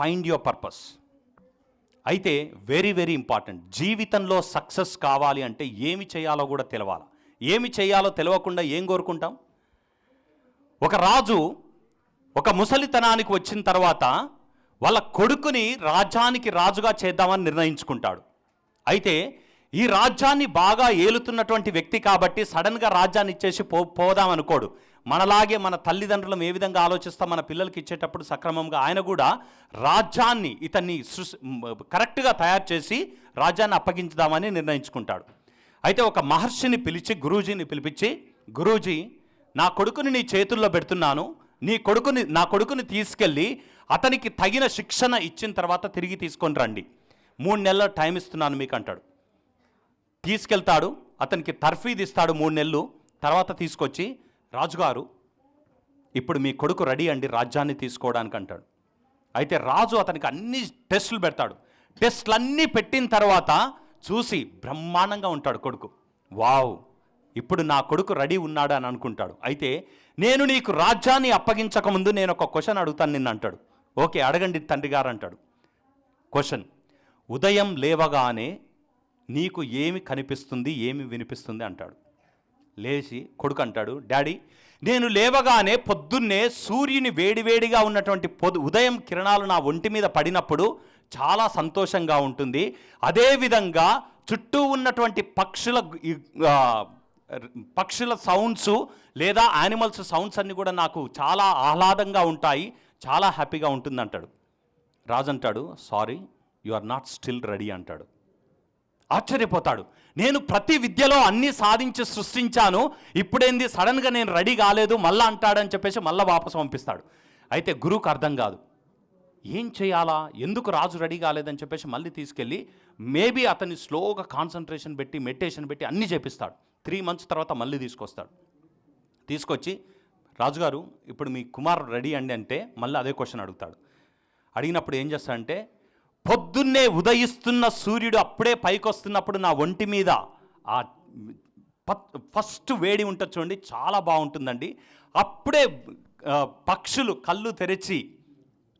Find your purpose అయితే very very important జీవితంలో success కావాలి అంటే ఏమి చేయాలో కూడా తెలవాలి. ఏమి చేయాలో తెలియకుండా ఏం కోరుకుంటాం? ఒక రాజు ఒక ముసలితనానికి వచ్చిన తర్వాత వాళ్ళ కొడుకుని రాజ్యానికి రాజుగా చేద్దామని నిర్ణయించుకుంటాడు. అయితే ఈ రాజ్యాన్ని బాగా ఏలుతున్నటువంటి వ్యక్తి కాబట్టి సడన్గా రాజ్యాన్ని ఇచ్చేసి పో పోదాం అనుకోడు మనలాగే మన తల్లిదండ్రులం ఏ విధంగా ఆలోచిస్తాం మన పిల్లలకి ఇచ్చేటప్పుడు సక్రమంగా ఆయన కూడా రాజ్యాన్ని ఇతన్ని సృష్ కరెక్ట్గా తయారు చేసి రాజ్యాన్ని అప్పగించుదామని నిర్ణయించుకుంటాడు. అయితే ఒక మహర్షిని పిలిచి గురూజీని పిలిపించి గురూజీ నా కొడుకుని నీ చేతుల్లో పెడుతున్నాను. నీ కొడుకుని నా కొడుకుని తీసుకెళ్ళి అతనికి తగిన శిక్షణ ఇచ్చిన తర్వాత తిరిగి తీసుకొని రండి. మూడు నెలల టైం ఇస్తున్నాను మీకు అంటాడు తీసుకెళ్తాడు అతనికి తర్ఫీది ఇస్తాడు మూడు నెలలు తర్వాత తీసుకొచ్చి రాజుగారు ఇప్పుడు మీ కొడుకు రెడీ అండి రాజ్యాన్ని తీసుకోవడానికి అంటాడు. అయితే రాజు అతనికి అన్ని టెస్టులు పెడతాడు. టెస్టులు అన్నీ పెట్టిన తర్వాత చూసి బ్రహ్మాండంగా ఉంటాడు కొడుకు. వావ్ ఇప్పుడు నా కొడుకు రెడీ ఉన్నాడు అని అనుకుంటాడు. అయితే నేను నీకు రాజ్యాన్ని అప్పగించకముందు నేను ఒక క్వశ్చన్ అడుగుతాను నిన్ను అంటాడు. ఓకే అడగండి తండ్రి గారు అంటాడు. క్వశ్చన్ ఉదయం లేవగానే నీకు ఏమి కనిపిస్తుంది ఏమి వినిపిస్తుంది అంటాడు. లేచి కొడుకు అంటాడు డాడీ నేను లేవగానే పొద్దున్నే సూర్యుని వేడివేడిగా ఉన్నటువంటి పొద్దు ఉదయం కిరణాలు నా ఒంటి మీద పడినప్పుడు చాలా సంతోషంగా ఉంటుంది. అదేవిధంగా చుట్టూ ఉన్నటువంటి పక్షుల పక్షుల సౌండ్స్ లేదా యానిమల్స్ సౌండ్స్ అన్నీ కూడా నాకు చాలా ఆహ్లాదంగా ఉంటాయి చాలా హ్యాపీగా ఉంటుంది అంటాడు రాజు అంటాడు sorry you are not still ready అంటాడు. ఆశ్చర్యపోతాడు. నేను ప్రతి విద్యలో అన్నీ సాధించి సృష్టించాను. ఇప్పుడేంది? సడన్గా నేను రెడీ కాలేదు మళ్ళా అంటాడని చెప్పేసి మళ్ళీ వాపసు పంపిస్తాడు. అయితే గురువుకు అర్థం కాదు. ఏం చేయాలా? ఎందుకు రాజు రెడీ కాలేదని చెప్పేసి మళ్ళీ తీసుకెళ్ళి మేబీ అతన్ని స్లోగా కాన్సన్ట్రేషన్ పెట్టి మెడిటేషన్ పెట్టి అన్నీ చేపిస్తాడు. త్రీ మంత్స్ తర్వాత మళ్ళీ తీసుకొస్తాడు. తీసుకొచ్చి రాజుగారు ఇప్పుడు మీ కుమారుడు రెడీ అండి అంటే మళ్ళీ అదే క్వశ్చన్ అడుగుతాడు. అడిగినప్పుడు ఏం చేస్తాడంటే పొద్దున్నే ఉదయిస్తున్న సూర్యుడు అప్పుడే పైకొస్తున్నప్పుడు నా ఒంటి మీద ఆ పత్- ఫస్ట్ వేడి ఉంటుంది చూడండి చాలా బాగుంటుందండి. అప్పుడే పక్షులు కళ్ళు తెరిచి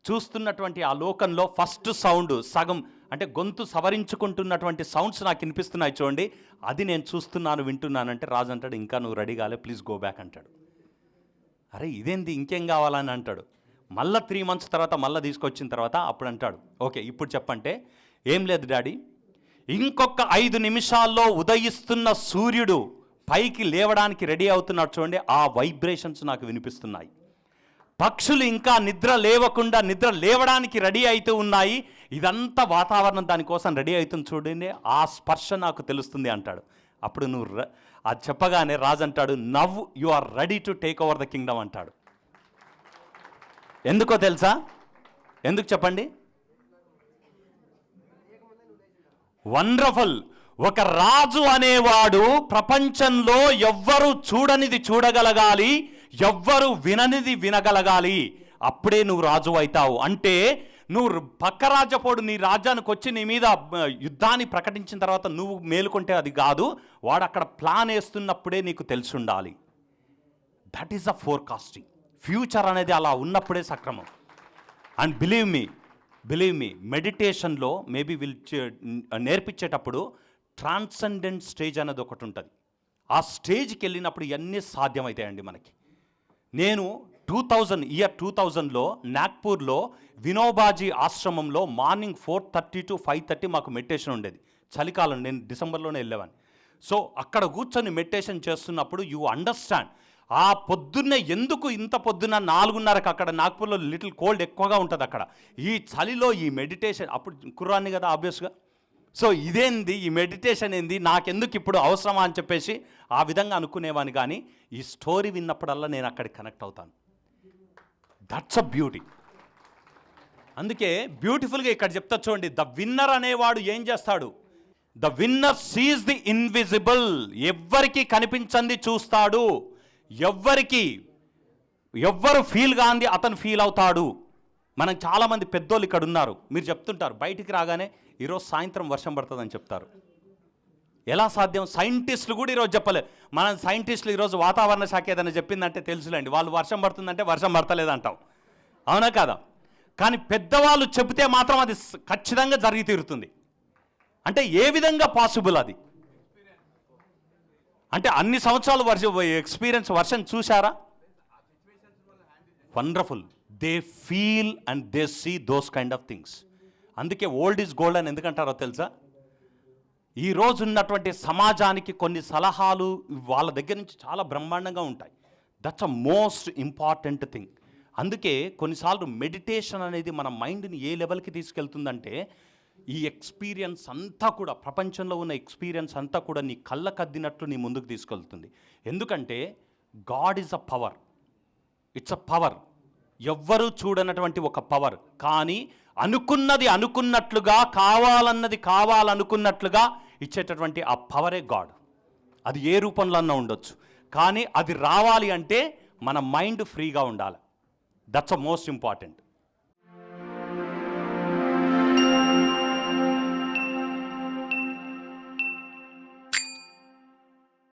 చూస్తున్నటువంటి ఆ లోకంలో ఫస్ట్ సౌండ్ సగం అంటే గొంతు సవరించుకుంటున్నటువంటి సౌండ్స్ నాకు వినిపిస్తున్నాయి చూడండి. అది నేను చూస్తున్నాను వింటున్నానంటే రాజు అంటాడు ఇంకా నువ్వు రెడీ కాలే ప్లీజ్ గో బ్యాక్ అంటాడు. అరే ఇదేంది? ఇంకేం కావాలని అంటాడు? మళ్ళీ త్రీ మంత్స్ తర్వాత మళ్ళీ తీసుకొచ్చిన తర్వాత అప్పుడు అంటాడు ఓకే ఇప్పుడు చెప్పంటే ఏం లేదు డాడీ. ఇంకొక ఐదు నిమిషాల్లో ఉదయిస్తున్న సూర్యుడు పైకి లేవడానికి రెడీ అవుతున్నాడు చూడండి ఆ వైబ్రేషన్స్ నాకు వినిపిస్తున్నాయి. పక్షులు ఇంకా నిద్ర లేవకుండా నిద్ర లేవడానికి రెడీ అవుతూ ఉన్నాయి. ఇదంతా వాతావరణం దానికోసం రెడీ అవుతుంది చూడండి ఆ స్పర్శ నాకు తెలుస్తుంది అంటాడు. అప్పుడు నువ్వు అది చెప్పగానే రాజు అంటాడు now you are ready to take over the kingdom అంటాడు. ఎందుకో తెలుసా? ఎందుకు చెప్పండి? వండర్ఫుల్ ఒక రాజు అనేవాడు ప్రపంచంలో ఎవ్వరు చూడనిది చూడగలగాలి ఎవ్వరు విననిది వినగలగాలి. అప్పుడే నువ్వు రాజు అవుతావు అంటే నువ్వు పక్క రాజపోడు నీ రాజ్యానికి వచ్చి నీ మీద యుద్ధాన్ని ప్రకటించిన తర్వాత నువ్వు మేలుకుంటే అది కాదు. వాడు అక్కడ ప్లాన్ వేస్తున్నప్పుడే నీకు తెలిసి ఉండాలి. That is a forecasting future అనేది అలా ఉన్నప్పుడే సక్రమం. And believe me believe me మెడిటేషన్లో మేబీ విల్ నేర్పించేటప్పుడు ట్రాన్సెండెంట్ స్టేజ్ అనేది ఒకటి ఉంటుంది. ఆ స్టేజ్కి వెళ్ళినప్పుడు ఇవన్నీ సాధ్యమవుతాయండి మనకి. నేను టూ థౌజండ్ ఇయర్ టూ థౌజండ్లో నాగ్పూర్లో వినోబాజీ ఆశ్రమంలో morning four thirty to five thirty మాకు మెడిటేషన్ ఉండేది. చలికాలం నేను డిసెంబర్లోనే వెళ్ళేవాడిని. సో అక్కడ కూర్చొని మెడిటేషన్ చేస్తున్నప్పుడు యూ అండర్స్టాండ్ ఆ పొద్దున్నే ఎందుకు ఇంత పొద్దున్న నాలుగున్నరకు అక్కడ నాగ్పూర్లో లిటిల్ కోల్డ్ ఎక్కువగా ఉంటుంది అక్కడ? ఈ చలిలో ఈ మెడిటేషన్ అప్పుడు కుర్రాన్ని కదా ఆబ్వియస్గా సో ఇదేంది? ఈ మెడిటేషన్ ఏంది? నాకెందుకు ఇప్పుడు అవసరమా అని చెప్పేసి ఆ విధంగా అనుకునేవాని కానీ ఈ స్టోరీ విన్నప్పుడల్లా నేను అక్కడికి కనెక్ట్ అవుతాను. దట్స్ అ బ్యూటీ అందుకే బ్యూటిఫుల్గా ఇక్కడ చెప్తా చూడండి. ద విన్నర్ అనేవాడు ఏం చేస్తాడు? The winner sees the invisible ఎవ్వరికి కనిపించంది చూస్తాడు. ఎవ్వరికి ఎవ్వరు ఫీల్ కాంది అతను ఫీల్ అవుతాడు. మనం చాలామంది పెద్దోళ్ళు ఇక్కడ ఉన్నారు. మీరు చెప్తుంటారు బయటికి రాగానే ఈరోజు సాయంత్రం వర్షం పడుతుందని చెప్తారు. ఎలా సాధ్యం? సైంటిస్టులు కూడా ఈరోజు చెప్పలేదు మన సైంటిస్టులు ఈరోజు వాతావరణ శాఖ ఏదైనా చెప్పిందంటే తెలుసులేండి. వాళ్ళు వర్షం పడుతుందంటే వర్షం పడతలేదంటాం. అవునా కాదా? కానీ పెద్దవాళ్ళు చెబితే మాత్రం అది ఖచ్చితంగా జరిగి తీరుతుంది. అంటే ఏ విధంగా పాసిబుల్ అది? అంటే అన్ని సంవత్సరాలు వర్ష ఎక్స్పీరియన్స్ వర్షం చూశారా? Wonderful they feel and they see those kind of things అందుకే ఓల్డ్ ఈజ్ గోల్డ్ అని ఎందుకంటారో తెలుసా? ఈ రోజు ఉన్నటువంటి సమాజానికి కొన్ని సలహాలు వాళ్ళ దగ్గర నుంచి చాలా బ్రహ్మాండంగా ఉంటాయి. That's a most important thing అందుకే కొన్నిసార్లు మెడిటేషన్ అనేది మన మైండ్ని ఏ లెవెల్కి తీసుకెళ్తుందంటే ఈ ఎక్స్పీరియన్స్ అంతా కూడా ప్రపంచంలో ఉన్న ఎక్స్పీరియన్స్ అంతా కూడా నీ కళ్ళకద్దినట్లు నీ ముందుకు తీసుకెళ్తుంది. ఎందుకంటే God is a power it's a power ఎవ్వరూ చూడనటువంటి ఒక పవర్ కానీ అనుకున్నది అనుకున్నట్లుగా కావాలన్నది కావాలనుకున్నట్లుగా ఇచ్చేటటువంటి ఆ పవరే గాడ్ అది ఏ రూపంలో ఉండొచ్చు. కానీ అది రావాలి అంటే మన మైండ్ ఫ్రీగా ఉండాలి. That's a most important